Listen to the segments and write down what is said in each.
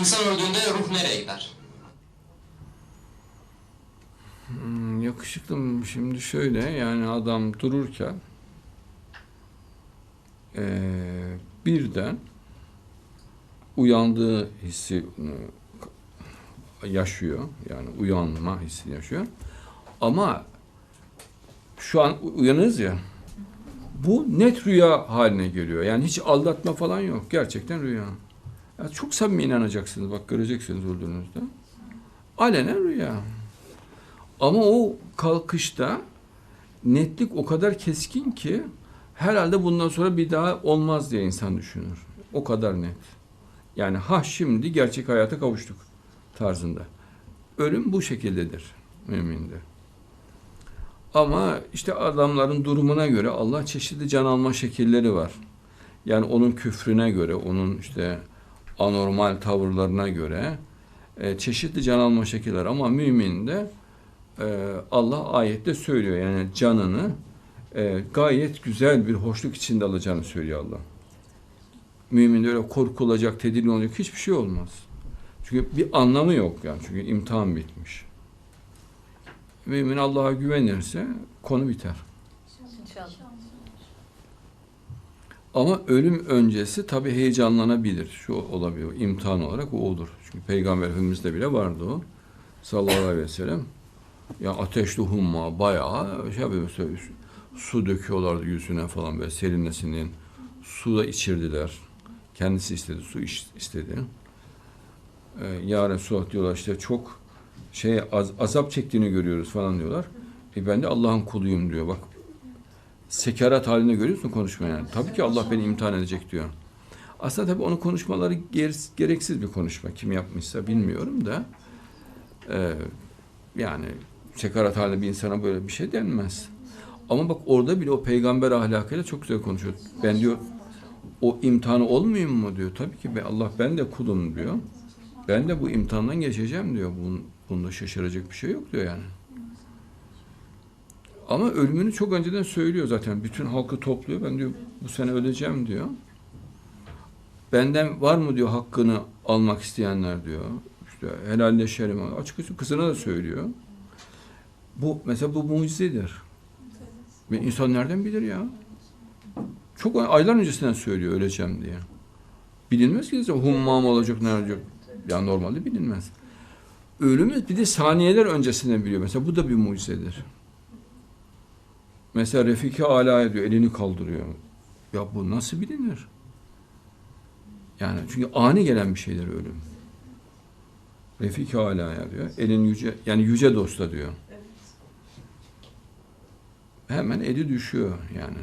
İnsan öldüğünde ruh nereye gider? Hmm, yakışıklım şimdi şöyle yani adam dururken eee, birden uyandığı hissi e, yaşıyor. Yani uyanma hissi yaşıyor. Ama şu an uyanırız ya bu net rüya haline geliyor. Yani hiç aldatma falan yok. Gerçekten rüya. Ya çok samimi inanacaksınız. Bak göreceksiniz öldüğünüzde. Alenen rüya. Ama o kalkışta netlik o kadar keskin ki herhalde bundan sonra bir daha olmaz diye insan düşünür. O kadar net. Yani ha şimdi gerçek hayata kavuştuk tarzında. Ölüm bu şekildedir müminde. Ama işte adamların durumuna göre Allah çeşitli can alma şekilleri var. Yani onun küfrüne göre, onun işte anormal tavırlarına göre e, çeşitli can alma şekilleri ama müminde e, Allah ayette söylüyor. Yani canını e, gayet güzel bir hoşluk içinde alacağını söylüyor Allah. Müminde öyle korkulacak, tedirgin olacak hiçbir şey olmaz. Çünkü bir anlamı yok yani. Çünkü imtihan bitmiş. Mümin Allah'a güvenirse konu biter. İnşallah. Ama ölüm öncesi tabii heyecanlanabilir. Şu olabilir. imtihan olarak o olur. Çünkü Peygamber Efendimiz'de bile vardı o. Sallallahu aleyhi ve sellem. Ya ateşli humma bayağı şey yapıyor. Su döküyorlardı yüzüne falan böyle serinlesin. Su da içirdiler. Kendisi istedi. Su istedi. Ee, ya Resulallah diyorlar işte çok şey az, azap çektiğini görüyoruz falan diyorlar. E ben de Allah'ın kuluyum diyor. Bak sekarat halinde görüyorsun konuşma yani. Tabii ki Allah beni imtihan edecek diyor. Aslında tabii onun konuşmaları ger- gereksiz bir konuşma. Kim yapmışsa bilmiyorum da. Ee, yani sekarat halinde bir insana böyle bir şey denmez. Ama bak orada bile o peygamber ahlakıyla çok güzel konuşuyor. Ben diyor o imtihanı olmayayım mı diyor. Tabii ki be Allah ben de kulum diyor. Ben de bu imtihandan geçeceğim diyor. Bun, bunda şaşıracak bir şey yok diyor yani. Ama ölümünü çok önceden söylüyor zaten. Bütün halkı topluyor. Ben diyor bu sene öleceğim diyor. Benden var mı diyor hakkını almak isteyenler diyor. İşte helalleşelim. Açıkçası kızına da söylüyor. Bu mesela bu mucizedir. Ve insan nereden bilir ya? Çok aylar öncesinden söylüyor öleceğim diye. Bilinmez ki humma mı olacak ne olacak. Ya normalde bilinmez. Ölümü bir de saniyeler öncesinden biliyor. Mesela bu da bir mucizedir. Mesela Refiki Ala'ya diyor elini kaldırıyor. Ya bu nasıl bilinir? Yani çünkü ani gelen bir şeydir ölüm. Refiki Ala'ya diyor. Elin yüce yani yüce dosta diyor. Hemen eli düşüyor yani.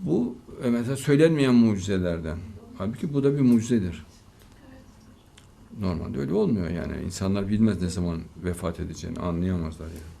Bu e, mesela söylenmeyen mucizelerden. Halbuki bu da bir mucizedir. Normalde öyle olmuyor yani. İnsanlar bilmez ne zaman vefat edeceğini, anlayamazlar yani.